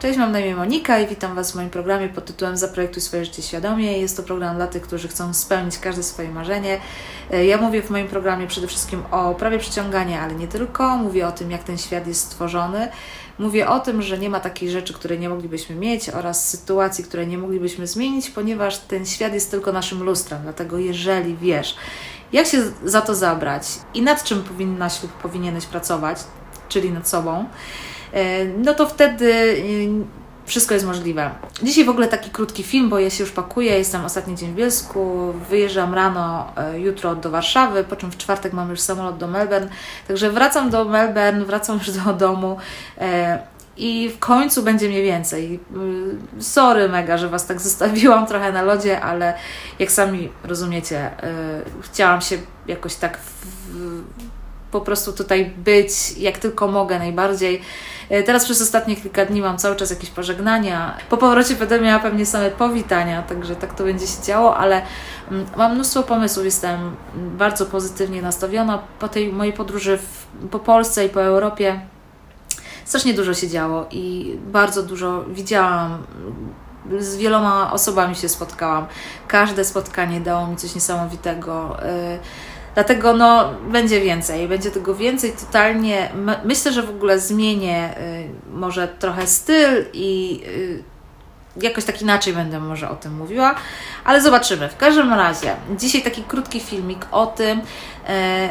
Cześć, mam na imię Monika i witam Was w moim programie pod tytułem Zaprojektuj swoje życie świadomie. Jest to program dla tych, którzy chcą spełnić każde swoje marzenie. E, Ja mówię w moim programie przede wszystkim o prawie przyciągania, ale nie tylko. Mówię o tym, jak ten świat jest stworzony. Mówię o tym, że nie ma takiej rzeczy, której nie moglibyśmy mieć oraz sytuacji, które nie moglibyśmy zmienić, ponieważ ten świat jest tylko naszym lustrem. Dlatego jeżeli wiesz, jak się za to zabrać i nad czym powinnaś lub powinieneś pracować, czyli nad sobą, no to wtedy y, wszystko jest możliwe. Dzisiaj w ogóle taki krótki film, bo ja się już pakuję, jestem ostatni dzień w Bielsku, wyjeżdżam rano e, jutro do Warszawy, po czym w czwartek mam już samolot do Melbourne, także wracam do Melbourne, wracam już do domu e, i w końcu będzie mnie więcej. Sorry mega, że Was tak zostawiłam trochę na lodzie, ale jak sami rozumiecie, chciałam się jakoś tak w, po prostu tutaj być jak tylko mogę najbardziej. E, Teraz przez ostatnie kilka dni mam cały czas jakieś pożegnania. Po powrocie będę miała pewnie same powitania, także tak to będzie się działo, ale mm, mam mnóstwo pomysłów, jestem mm, bardzo pozytywnie nastawiona po tej mojej podróży w, po Polsce i po Europie. Strasznie dużo się działo i bardzo dużo widziałam. Z wieloma osobami się spotkałam. Każde spotkanie dało mi coś niesamowitego. Dlatego no, będzie więcej, będzie tego więcej totalnie. My, myślę, że w ogóle zmienię y, może trochę styl i y, jakoś tak inaczej będę może o tym mówiła, ale zobaczymy. W każdym razie, dzisiaj taki krótki filmik o tym, e,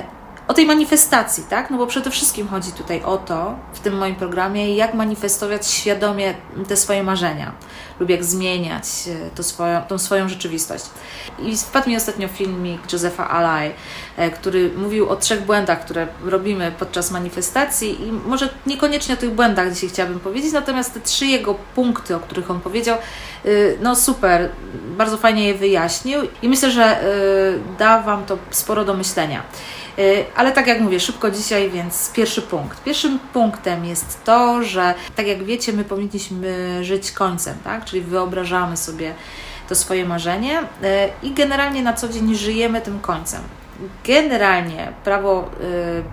o tej manifestacji, tak? No bo przede wszystkim chodzi tutaj o to w tym moim programie, jak manifestować świadomie te swoje marzenia lub jak zmieniać e, to swoją, tą swoją rzeczywistość. I wpadł mi ostatnio filmik Josepha Alay, e, który mówił o trzech błędach, które robimy podczas manifestacji i może niekoniecznie o tych błędach dzisiaj chciałabym powiedzieć, natomiast te trzy jego punkty, o których on powiedział, y, no super, bardzo fajnie je wyjaśnił i myślę, że y, da Wam to sporo do myślenia. Y, Ale tak jak mówię, szybko dzisiaj, więc pierwszy punkt. Pierwszym punktem jest to, że tak jak wiecie, my powinniśmy żyć końcem, tak? Czyli wyobrażamy sobie to swoje marzenie y, i generalnie na co dzień żyjemy tym końcem. Generalnie prawo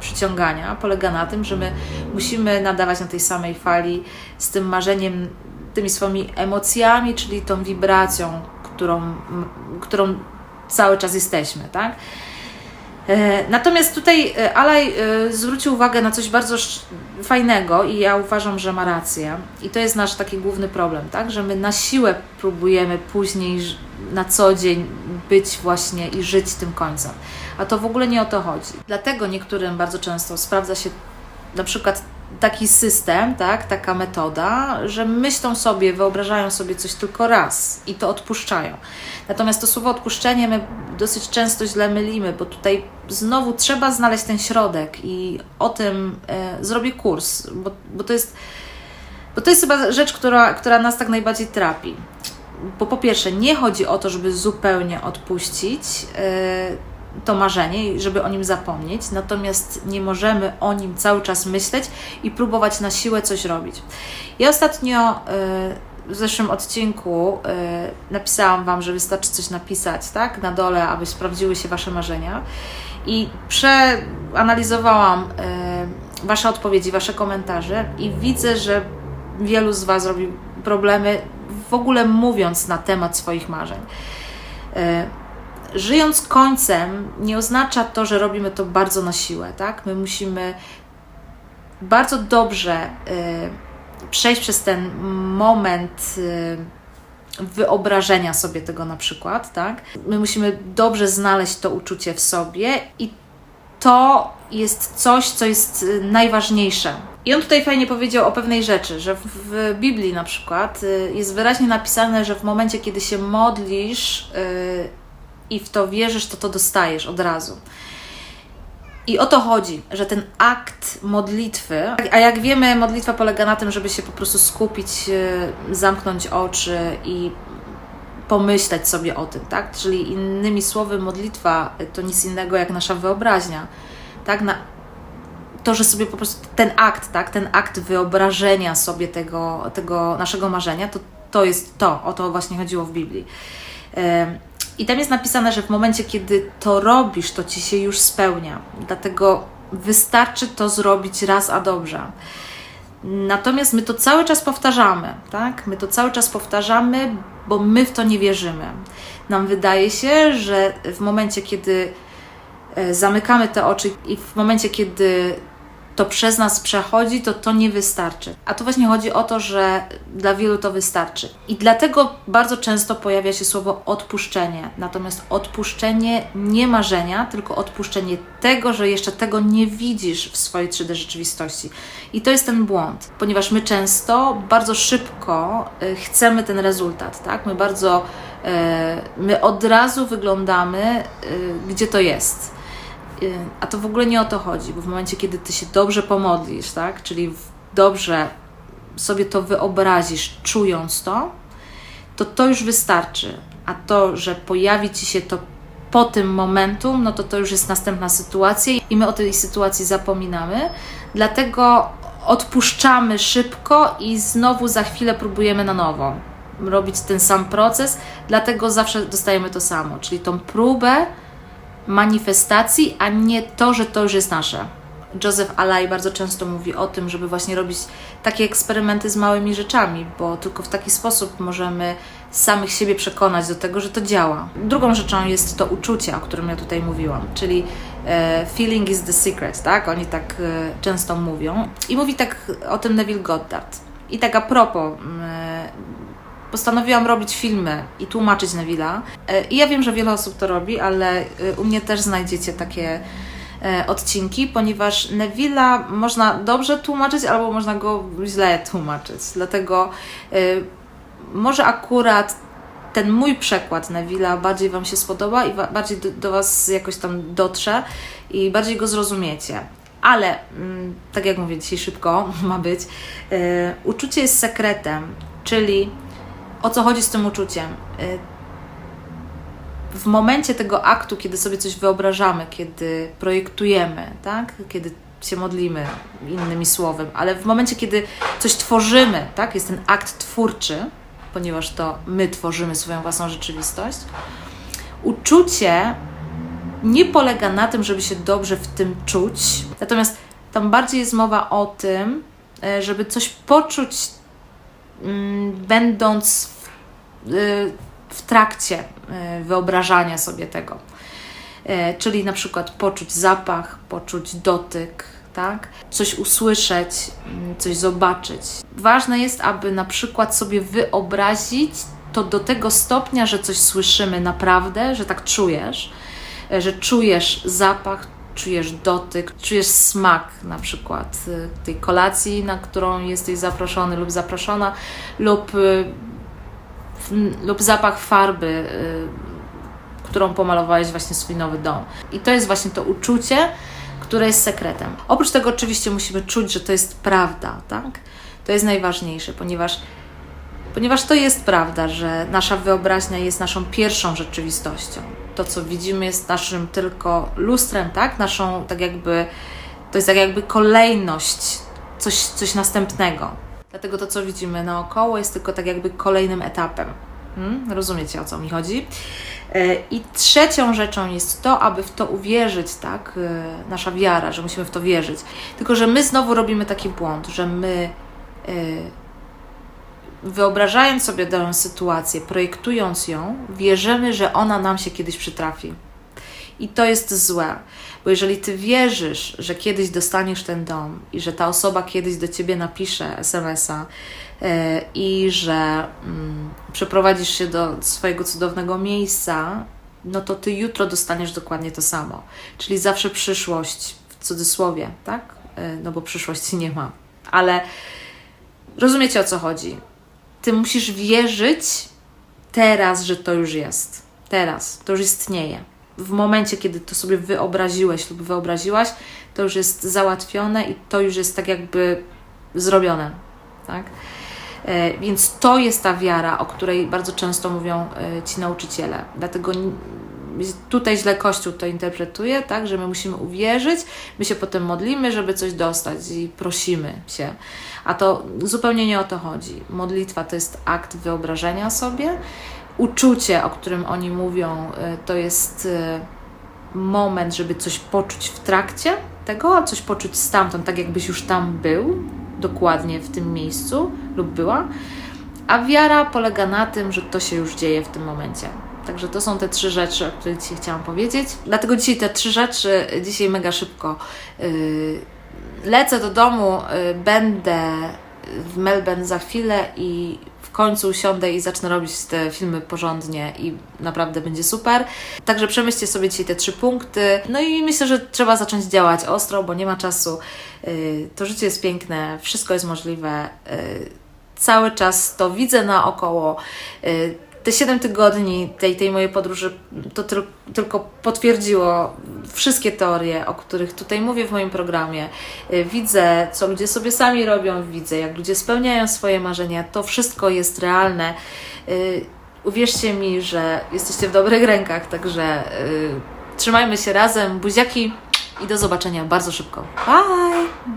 przyciągania polega na tym, że my musimy nadawać na tej samej fali z tym marzeniem, tymi swoimi emocjami, czyli tą wibracją, którą, którą cały czas jesteśmy, tak? E, Natomiast tutaj e, Alaj e, zwrócił uwagę na coś bardzo fajnego i ja uważam, że ma rację. I to jest nasz taki główny problem, tak? Że my na siłę próbujemy później na co dzień być właśnie i żyć tym końcem. A to w ogóle nie o to chodzi. Dlatego niektórym bardzo często sprawdza się na przykład taki system, tak, taka metoda, że myślą sobie, wyobrażają sobie coś tylko raz i to odpuszczają. Natomiast to słowo odpuszczenie my dosyć często źle mylimy, bo tutaj znowu trzeba znaleźć ten środek i o tym e, zrobię kurs, bo, bo to jest bo to jest chyba rzecz, która, która nas tak najbardziej trapi. Bo po pierwsze, nie chodzi o to, żeby zupełnie odpuścić e, to marzenie i żeby o nim zapomnieć, natomiast nie możemy o nim cały czas myśleć i próbować na siłę coś robić. Ja ostatnio e, w zeszłym odcinku e, napisałam Wam, że wystarczy coś napisać, tak, na dole, aby sprawdziły się Wasze marzenia. I przeanalizowałam e, Wasze odpowiedzi, Wasze komentarze i widzę, że wielu z Was robi problemy w ogóle mówiąc na temat swoich marzeń. Żyjąc końcem nie oznacza to, że robimy to bardzo na siłę, tak? My musimy bardzo dobrze e, przejść przez ten moment e, wyobrażenia sobie tego na przykład, tak? My musimy dobrze znaleźć to uczucie w sobie i to jest coś, co jest y, najważniejsze. I on tutaj fajnie powiedział o pewnej rzeczy, że w, w Biblii na przykład y, jest wyraźnie napisane, że w momencie, kiedy się modlisz y, i w to wierzysz, to to dostajesz od razu. I o to chodzi, że ten akt modlitwy, a jak wiemy, modlitwa polega na tym, żeby się po prostu skupić, y, zamknąć oczy i pomyśleć sobie o tym, tak? Czyli innymi słowy, modlitwa to nic innego jak nasza wyobraźnia, tak? Na, to, że sobie po prostu ten akt, tak? Ten akt wyobrażenia sobie tego, tego naszego marzenia, to, to jest to, o to właśnie chodziło w Biblii. I tam jest napisane, że w momencie, kiedy to robisz, to ci się już spełnia. Dlatego wystarczy to zrobić raz a dobrze. Natomiast my to cały czas powtarzamy, tak? My to cały czas powtarzamy, bo my w to nie wierzymy. Nam wydaje się, że w momencie, kiedy e, zamykamy te oczy i w momencie, kiedy to przez nas przechodzi, to to nie wystarczy. A tu właśnie chodzi o to, że dla wielu to wystarczy. I dlatego bardzo często pojawia się słowo odpuszczenie. Natomiast odpuszczenie nie marzenia, tylko odpuszczenie tego, że jeszcze tego nie widzisz w swojej 3D rzeczywistości. I to jest ten błąd, ponieważ my często bardzo szybko y, chcemy ten rezultat, tak? My bardzo, y, my od razu wyglądamy, y, gdzie to jest a to w ogóle nie o to chodzi, bo w momencie, kiedy ty się dobrze pomodlisz, tak, czyli dobrze sobie to wyobrazisz, czując to, to to już wystarczy. A to, że pojawi ci się to po tym momentum, no to to już jest następna sytuacja i my o tej sytuacji zapominamy. Dlatego odpuszczamy szybko i znowu za chwilę próbujemy na nowo robić ten sam proces, dlatego zawsze dostajemy to samo, czyli tą próbę manifestacji, a nie to, że to już jest nasze. Joseph Alay bardzo często mówi o tym, żeby właśnie robić takie eksperymenty z małymi rzeczami, bo tylko w taki sposób możemy samych siebie przekonać do tego, że to działa. Drugą rzeczą jest to uczucie, o którym ja tutaj mówiłam, czyli e, feeling is the secret, tak? Oni tak e, często mówią. I mówi tak o tym Neville Goddard. I tak a propos, e, postanowiłam robić filmy i tłumaczyć Neville'a. E, I ja wiem, że wiele osób to robi, ale e, u mnie też znajdziecie takie e, odcinki, ponieważ Neville'a można dobrze tłumaczyć, albo można go źle tłumaczyć. Dlatego może akurat ten mój przekład Neville'a bardziej Wam się spodoba i bardziej do, do Was jakoś tam dotrze i bardziej go zrozumiecie. Ale, mm, tak jak mówię, dzisiaj szybko ma być, uczucie jest sekretem, czyli o co chodzi z tym uczuciem. Y, w momencie tego aktu, kiedy sobie coś wyobrażamy, kiedy projektujemy, tak? kiedy się modlimy, innymi słowem, ale w momencie, kiedy coś tworzymy, tak? jest ten akt twórczy, ponieważ to my tworzymy swoją własną rzeczywistość, uczucie nie polega na tym, żeby się dobrze w tym czuć, natomiast tam bardziej jest mowa o tym, e, żeby coś poczuć będąc w, y, w trakcie y, wyobrażania sobie tego. E, czyli na przykład poczuć zapach, poczuć dotyk, tak? Coś usłyszeć, mm, coś zobaczyć. Ważne jest, aby na przykład sobie wyobrazić to do tego stopnia, że coś słyszymy naprawdę, że tak czujesz, e, że czujesz zapach, czujesz dotyk, czujesz smak na przykład y, tej kolacji, na którą jesteś zaproszony lub zaproszona, lub, y, lub zapach farby, y, którą pomalowałeś właśnie swój nowy dom. I to jest właśnie to uczucie, które jest sekretem. Oprócz tego oczywiście musimy czuć, że to jest prawda, tak? To jest najważniejsze, ponieważ ponieważ to jest prawda, że nasza wyobraźnia jest naszą pierwszą rzeczywistością. To, co widzimy, jest naszym tylko lustrem, tak? Naszą, tak jakby, to jest tak jakby kolejność, coś, coś następnego. Dlatego to, co widzimy naokoło, jest tylko tak jakby kolejnym etapem. Hmm? Rozumiecie, o co mi chodzi? E, I trzecią rzeczą jest to, aby w to uwierzyć, tak? E, nasza wiara, że musimy w to wierzyć. Tylko, że my znowu robimy taki błąd, że my e, wyobrażając sobie daną sytuację, projektując ją, wierzymy, że ona nam się kiedyś przytrafi. I to jest złe, bo jeżeli ty wierzysz, że kiedyś dostaniesz ten dom i że ta osoba kiedyś do ciebie napisze SMS-a yy, i że yy, przeprowadzisz się do swojego cudownego miejsca, no to ty jutro dostaniesz dokładnie to samo. Czyli zawsze przyszłość, w cudzysłowie, tak? Yy, no bo przyszłości nie ma. Ale rozumiecie o co chodzi ty musisz wierzyć teraz, że to już jest. Teraz, to już istnieje. W momencie, kiedy to sobie wyobraziłeś lub wyobraziłaś, to już jest załatwione i to już jest tak jakby zrobione. Tak? E, więc to jest ta wiara, o której bardzo często mówią e, ci nauczyciele. Dlatego tutaj źle Kościół to interpretuje, tak, że my musimy uwierzyć, my się potem modlimy, żeby coś dostać i prosimy się. A to zupełnie nie o to chodzi. Modlitwa to jest akt wyobrażenia sobie. Uczucie, o którym oni mówią, y, to jest y, moment, żeby coś poczuć w trakcie tego, a coś poczuć stamtąd, tak jakbyś już tam był. dokładnie w tym miejscu lub była, a wiara polega na tym, że to się już dzieje w tym momencie. Także to są te trzy rzeczy, o których dzisiaj chciałam powiedzieć. Dlatego dzisiaj te trzy rzeczy, dzisiaj mega szybko. Yy, lecę do domu, yy, będę w Melbourne za chwilę i w końcu usiądę i zacznę robić te filmy porządnie i naprawdę będzie super. Także przemyślcie sobie dzisiaj te trzy punkty. No i myślę, że trzeba zacząć działać ostro, bo nie ma czasu. Yy, To życie jest piękne, wszystko jest możliwe. Cały czas to widzę naokoło. Te 7 tygodni tej, tej mojej podróży to tyl, tylko potwierdziło wszystkie teorie, o których tutaj mówię w moim programie. Yy, Widzę, co ludzie sobie sami robią, widzę, jak ludzie spełniają swoje marzenia. To wszystko jest realne. Yy, Uwierzcie mi, że jesteście w dobrych rękach, także yy, trzymajmy się razem. Buziaki i do zobaczenia bardzo szybko. Bye!